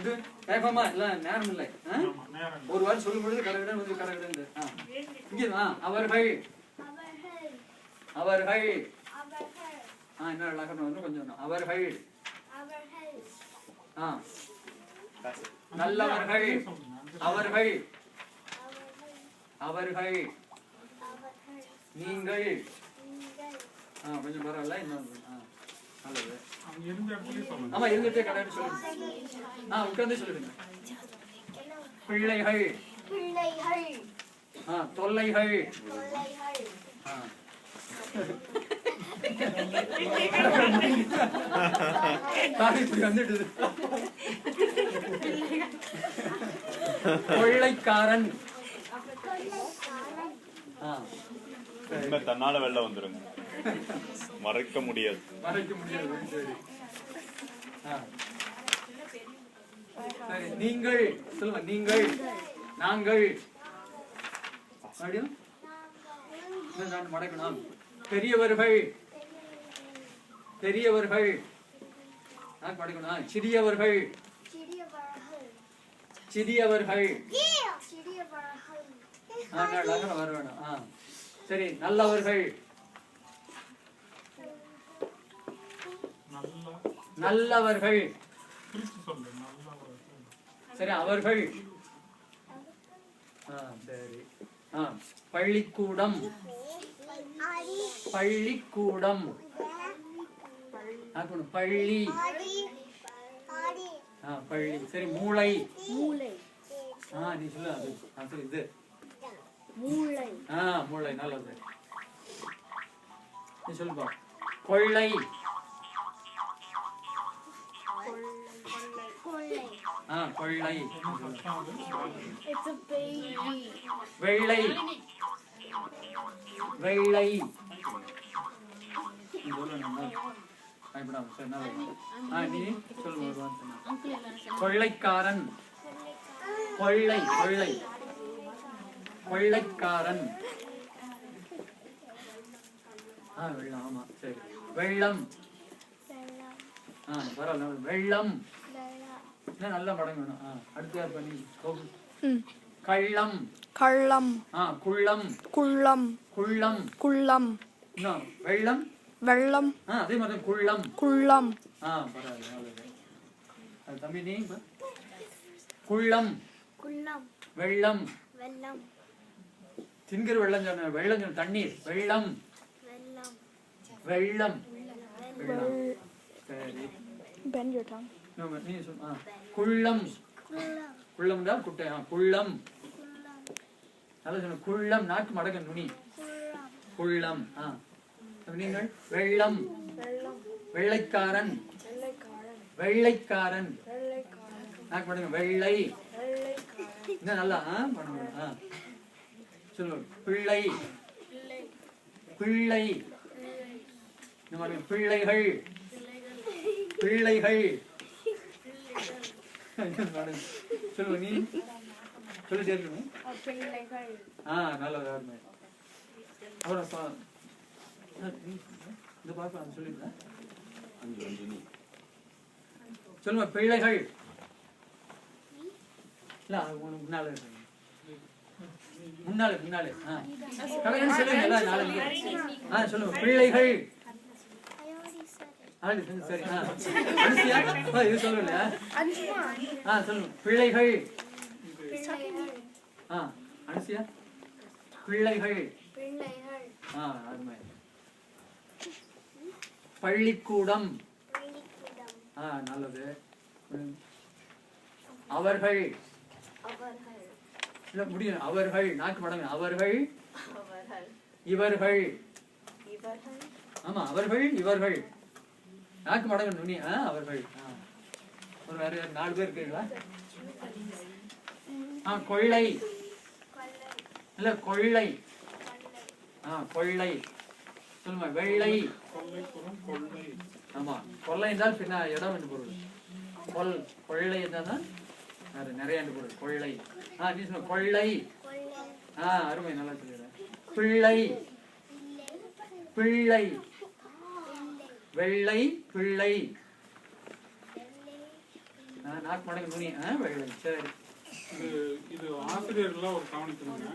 வந்து வேகமா இல்ல நேரம் இல்லை. ஒரு வாரம் சொல்லும் பொழுது கடகடன் வந்து கடகடன் இங்கே அவர்கள் அவர்கள் ஆ இன்னொரு லகரம் வந்து கொஞ்சம். அவர்கள் ஆ. நல்லவர்கள் அவர்கள் அவர்கள் நீங்கள். ஆ கொஞ்சம் பரவாயில்ல இன்னொரு ஆ. அவங்க இருந்த ஆமா இருந்துட்டே கடகடன் சொல்லுங்க. ஆ உட்கார்ந்து சொல்லுங்க பிள்ளைகள். பிள்ளைகள் ஆ தொல்லைகள். ஆ. இப்படி வந்துடுது கொள்ளைக்காரன் தன்னால வெளில வந்துருங்க. மறைக்க முடியாது. மறைக்க முடியாது சரி. ஆ. சரி நீங்கள் சொல்லுங்க நீங்கள் நாங்கள். மறுபடியும்? நான் மடக்கணும் பெரியவர்கள் பெரியவர்கள். நான் மடக்கணும் சிறியவர்கள் சிறியவர்கள். சிறியவர்கள். சிறியவர்கள். ஆ நான் வர வேணும். சரி நல்லவர்கள். நல்லவர்கள். சரி அவர்கள். ஆ சரி. ஆ பள்ளிக்கூடம். பள்ளிக்கூடம். பள்ளி. பள்ளி. சரி மூளை. மூளை. ஆ நீ சொல்லு அது சரி இது. மூளை. ஆ மூளை நல்லது. நீ சொல்லுப்பா கொள்ளை. சொல்லு ஒரு வார்த்தை கொள்ளைக்காரன். கொள்ளை கொள்ளை. கொள்ளைக்காரன். வெள்ளம் ஆமா சரி. வெள்ளம். பரவாயில்ல வெள்ளம். நல்ல படம் வேணும்? அடுத்து பண்ணி. கள்ளம். கள்ளம். ஆ குள்ளம். குள்ளம். குள்ளம். குள்ளம். வெள்ளம்? வெள்ளம். ஆ அதே மாதிரி குள்ளம். குள்ளம். ஆ பரவாயில்ல நல்லது. அது தம்பி நீ? குள்ளம். குள்ளம். வெள்ளம். வெள்ளம். தின்கிற வெள்ளம் சொன்ன வெள்ளம் சொன்ன தண்ணீர். வெள்ளம். வெள்ளம். வெள்ளம். சரி. இன்னும் நீ சொல் குள்ளம் குள்ளம் தான் குட்டை குள்ளம். நல்லா சொன்ன குள்ளம் நாட்டு மடக்க நுனி குள்ளம் ஆ. நீங்கள் வெள்ளம். வெள்ளைக்காரன். வெள்ளைக்காரன். நாக்கு பண்ணுங்க வெள்ளை. இன்னும் நல்லா பண்ணுங்க பிள்ளை பிள்ளை. பிள்ளை. இந்த மாதிரி பிள்ளைகள். பிள்ளைகள். சொல்லுங்க நீ? சொல்லிட்டே இருக்கணும் பிள்ளைகள் ஆ நல்லது அப்புறம் இந்த பாப்பா சொல்லிடுறேன் சொல்லுங்க பிள்ளைகள். இல்ல உனக்கு முன்னால இருக்கு. முன்னாலே முன்னாலே ஆ. சொல்லுங்க ஆ சொல்லுங்க பிள்ளைகள். சரி ஆ. இது சொல்லல ஆ சொல்லுங்க பிள்ளைகள். ஆ அனுசியா? பிள்ளைகள். ஆ அருமை. பள்ளிக்கூடம். ஆ நல்லது. அவர்கள். இல்ல முடியும் அவர்கள். நாக்கு மடங்கு. அவர்கள். இவர்கள். ஆமா அவர்கள் இவர்கள். நாக்கு மடங்கு நுனி. ஆ அவர்கள். ஆ. ஒரு வேற நாலு பேர் இருக்கீங்களா ஆ கொள்ளை. இல்ல கொள்ளை. கொள்ளை ஆ கொள்ளை. சொல்லுமா வெள்ளை. கொள்ளை ஆமா கொள்ளை என்றால் பின்ன இடம் என்று பொருள். கொல் கொள்ளை என்றால் வேற நிறைய என்று பொருள். கொள்ளை. ஆ நீ சொன்ன கொள்ளை கொள்ளை. ஆ அருமை நல்லா சொல்லிடுறேன். பிள்ளை. பிள்ளை. வெள்ளை பிள்ளை. நாக்கு மடங்கு நுனி. வெள்ளை. சரி. இது இது ஆசிரியர்கள்லாம் ஒரு கவனிக்கணுங்க.